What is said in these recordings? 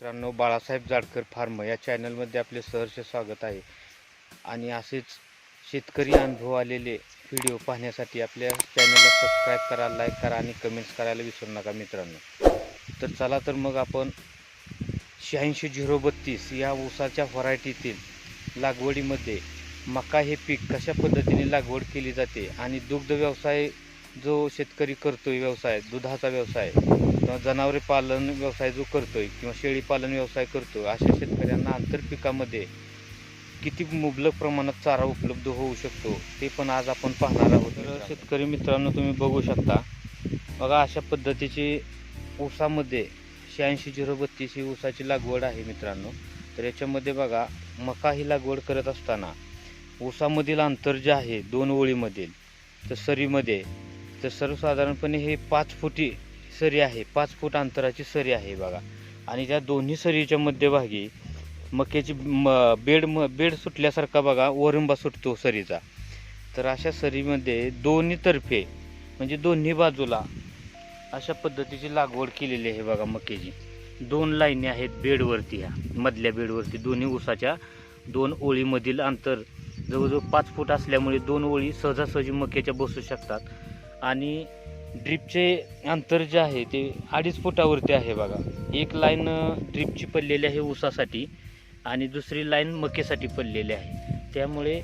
मित्रांनो बाळासाहेब जाडकर फार्म या चॅनलमध्ये आपले सहर्ष स्वागत आहे. आणि असेच शेतकरी अनुभव आलेले व्हिडिओ पाहण्यासाठी आपल्या चॅनलला सबस्क्राईब करा लाईक करा आणि कमेंट्स करायला विसरू नका मित्रांनो. तर चला तर मग आपण शहाऐंशी झिरो बत्तीस या ऊसाच्या व्हरायटीतील लागवडीमध्ये मका हे पीक कशा पद्धतीने लागवड केली जाते आणि दुग्ध व्यवसाय जो शेतकरी करतोय व्यवसाय दुधाचा व्यवसाय किंवा जनावरे पालन व्यवसाय जो करतोय किंवा शेळी पालन व्यवसाय करतोय अशा शेतकऱ्यांना आंतरपिकामध्ये किती मुबलक प्रमाणात चारा उपलब्ध होऊ शकतो ते पण आज आपण पाहणार आहोत तर शेतकरी मित्रांनो तुम्ही बघू शकता. बघा अशा पद्धतीची ऊसामध्ये शहाऐंशी झिरो बत्तीस ही ऊसाची लागवड आहे मित्रांनो. तर याच्यामध्ये बघा मका ही लागवड करत असताना ऊसामधील अंतर जे आहे दोन ओळीमधील तर सरीमध्ये तर सर्वसाधारणपणे हे पाच फुटी सरी आहे पाच फूट अंतराची सरी आहे बघा. आणि त्या दोन्ही सरीच्या मध्यभागी मक्याची म बेड म बेड सुटल्यासारखा बघा वरुंबा सुटतो सरीचा. तर अशा सरीमध्ये दोन्ही तर्फे म्हणजे दोन्ही बाजूला अशा पद्धतीची लागवड केलेली आहे बघा मक्याची. दोन लाईनी आहेत बेडवरती ह्या मधल्या बेडवरती. दोन्ही ऊसाच्या दोन ओळीमधील अंतर जवळजवळ पाच फूट असल्यामुळे दोन ओळी सहजासहजी मक्याच्या बसू शकतात. आणि ड्रीपचे अंतर जे आहे ते अडीच फुटावरती आहे बघा. एक लाईन ड्रीपची पडलेली आहे ऊसासाठी आणि दुसरी लाईन मकेसाठी पडलेली आहे. त्यामुळे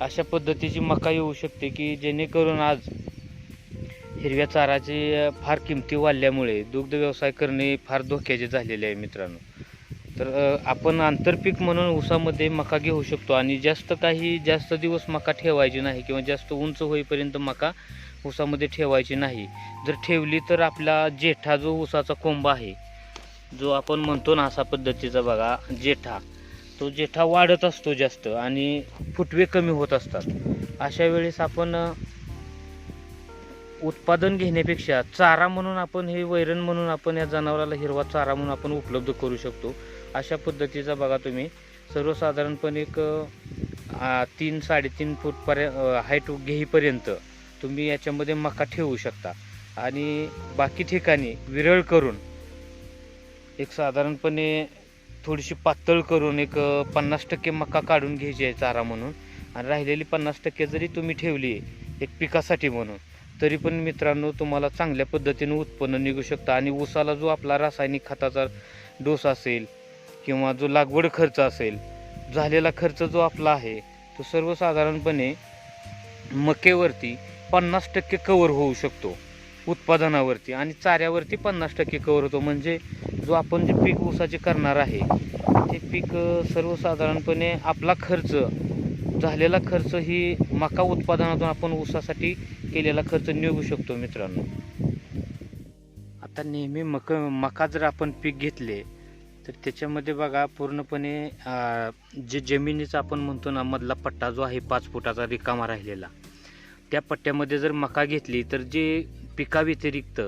अशा पद्धतीची मका येऊ शकते की जेणेकरून आज हिरव्या चाराची फार किमती वाढल्यामुळे दुग्ध व्यवसाय करणे फार धोक्याचे झालेले आहे मित्रांनो. तर आपण आंतरपीक म्हणून ऊसामध्ये मका घेऊ शकतो आणि जास्त काही जास्त दिवस मका ठेवायची नाही किंवा जास्त उंच होईपर्यंत मका ऊसामध्ये ठेवायची नाही. जर ठेवली तर आपला जेठा जो ऊसाचा कोंब आहे जो आपण म्हणतो ना असा पद्धतीचा बघा जेठा तो जेठा वाढत असतो जास्त आणि फुटवे कमी होत असतात. अशा वेळेस आपण उत्पादन घेण्यापेक्षा चारा म्हणून आपण हे वैरण म्हणून आपण या जनावराला हिरवा चारा म्हणून आपण उपलब्ध करू शकतो. अशा पद्धतीचा बघा तुम्ही. सर्वसाधारणपणे एक तीन साडेतीन फूटपर्यंत हाईट घेईपर्यंत तुम्ही याच्यामध्ये मका ठेवू शकता. आणि बाकी ठिकाणी विरळ करून एक साधारणपणे थोडीशी पातळ करून एक पन्नास टक्के मका काढून घ्यायची आहे चारा म्हणून. आणि राहिलेली पन्नास टक्के जरी तुम्ही ठेवली एक पिकासाठी म्हणून तरी पण मित्रांनो तुम्हाला चांगल्या पद्धतीने उत्पन्न निघू शकतं. आणि ऊसाला जो आपला रासायनिक खताचा डोस असेल किंवा जो लागवड खर्च असेल झालेला खर्च जो आपला आहे तो सर्वसाधारणपणे मकेवरती पन्नास टक्के कवर होऊ शकतो उत्पादनावरती. आणि चाऱ्यावरती पन्नास टक्के कवर होतो. म्हणजे जो आपण जे पीक ऊसाचे करणार आहे ते पीक सर्वसाधारणपणे आपला खर्च झालेला खर्च ही मका उत्पादनातून आपण ऊसासाठी केलेला खर्च निघू शकतो मित्रांनो. आता नेहमी मक मका जर आपण पीक घेतले तर त्याच्यामध्ये बघा पूर्णपणे जे जमिनीचा आपण म्हणतो ना मधला पट्टा जो आहे पाच फुटाचा रिकामा राहिलेला. त्या पट्ट्यामध्ये जर मका घेतली तर जे पिकाव्यतिरिक्त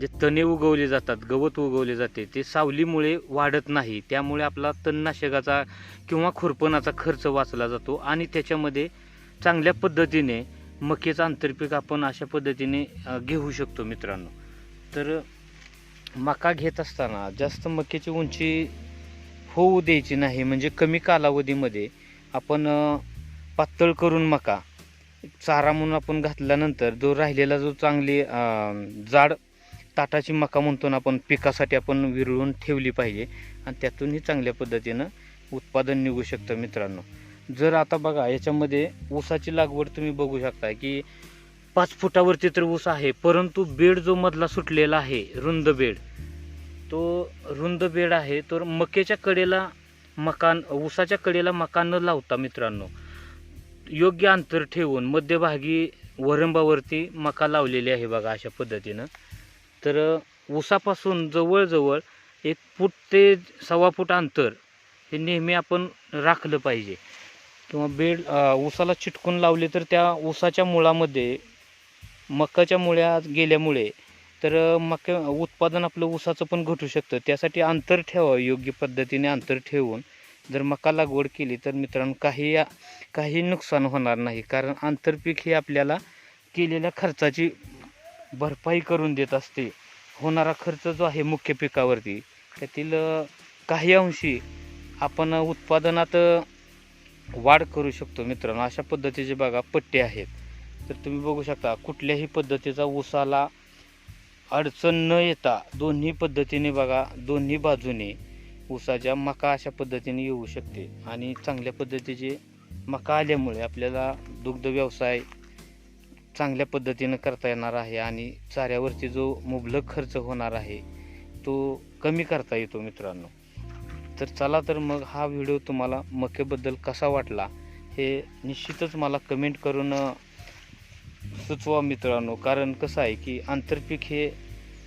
जे तणे उगवले जातात गवत उगवले जाते ते सावलीमुळे वाढत नाही. त्यामुळे आपला तणनाशकाचा किंवा खुरपणाचा खर्च वाचला जातो आणि त्याच्यामध्ये चांगल्या पद्धतीने मकेचं आंतरपीक आपण अशा पद्धतीने घेऊ शकतो मित्रांनो. तर मका घेत असताना जास्त मक्याची उंची होऊ द्यायची नाही म्हणजे कमी कालावधीमध्ये आपण पातळ करून मका चारा म्हणून आपण घातल्यानंतर जो राहिलेला जो चांगली जाड ताटाची मका म्हणतो ना आपण पिकासाठी आपण विरळून ठेवली पाहिजे आणि त्यातूनही चांगल्या पद्धतीनं उत्पादन निघू शकतं मित्रांनो. जर आता बघा याच्यामध्ये ऊसाची लागवड तुम्ही बघू शकता की पाच फुटावरती तर ऊस आहे परंतु बेड जो मधला सुटलेला आहे रुंद बेड तो रुंद बेड आहे तर मकेच्या कडेला मकान ऊसाच्या कडेला मकान न लावता मित्रांनो योग्य अंतर ठेवून मध्यभागी वरंबावरती मका लावलेली आहे बघा अशा पद्धतीनं. तर ऊसापासून जवळजवळ एक फूट ते सव्वा फूट अंतर हे नेहमी आपण राखलं पाहिजे. किंवा बेड ऊसाला चिटकून लावले तर त्या ऊसाच्या मुळामध्ये मकाच्या मुळ्या गेल्यामुळे तर मका उत्पादन आपलं ऊसाचं पण घटू शकतं. त्यासाठी अंतर ठेवावं योग्य पद्धतीने अंतर ठेवून. जर मका लागवड केली तर मित्रांनो काही काही नुकसान होणार नाही. कारण आंतरपीक हे आपल्याला केलेल्या खर्चाची भरपाई करून देत असते. होणारा खर्च जो आहे मुख्य पिकावरती त्यातील काही अंशी आपण उत्पादनात वाढ करू शकतो मित्रांनो. अशा पद्धतीचे बघा पट्टे आहेत. तर तुम्ही बघू शकता कुठल्याही पद्धतीचा ऊसाला अडचण न येता दोन्ही पद्धतीने बघा दोन्ही बाजूने ऊसाच्या मका अशा पद्धतीने येऊ शकते. आणि चांगल्या पद्धतीचे मका आल्यामुळे आपल्याला दुग्ध व्यवसाय चांगल्या पद्धतीनं करता येणार आहे आणि चाऱ्यावरती जो मुबलक खर्च होणार आहे तो कमी करता येतो मित्रांनो. तर चला तर मग हा व्हिडिओ तुम्हाला मकेबद्दल कसा वाटला हे निश्चितच मला कमेंट करून सुचवा मित्रांनो कारण कसं आहे की आंतरपीक हे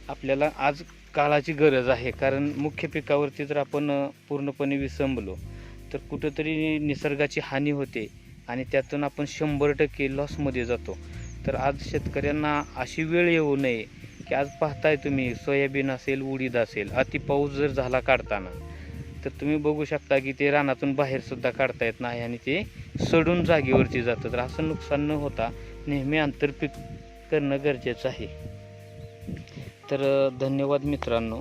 आपल्याला आज काळाची गरज आहे. कारण मुख्य पिकावरती जर आपण पूर्णपणे विसंबलो तर कुठंतरी निसर्गाची हानी होते आणि त्यातून आपण शंभर टक्के लॉसमध्ये जातो. तर आज शेतकऱ्यांना अशी वेळ येऊ नये की आज पाहताय तुम्ही सोयाबीन असेल उडीद असेल अति पाऊस जर झाला काढताना तर तुम्ही बघू शकता की ते रानातून बाहेरसुद्धा काढता येत नाही आणि ते सडून जागेवरती जातं. तर असं नुकसान न होता नेहमी आंतरपीक करणं गरजेचं आहे. तर धन्यवाद मित्रांनो.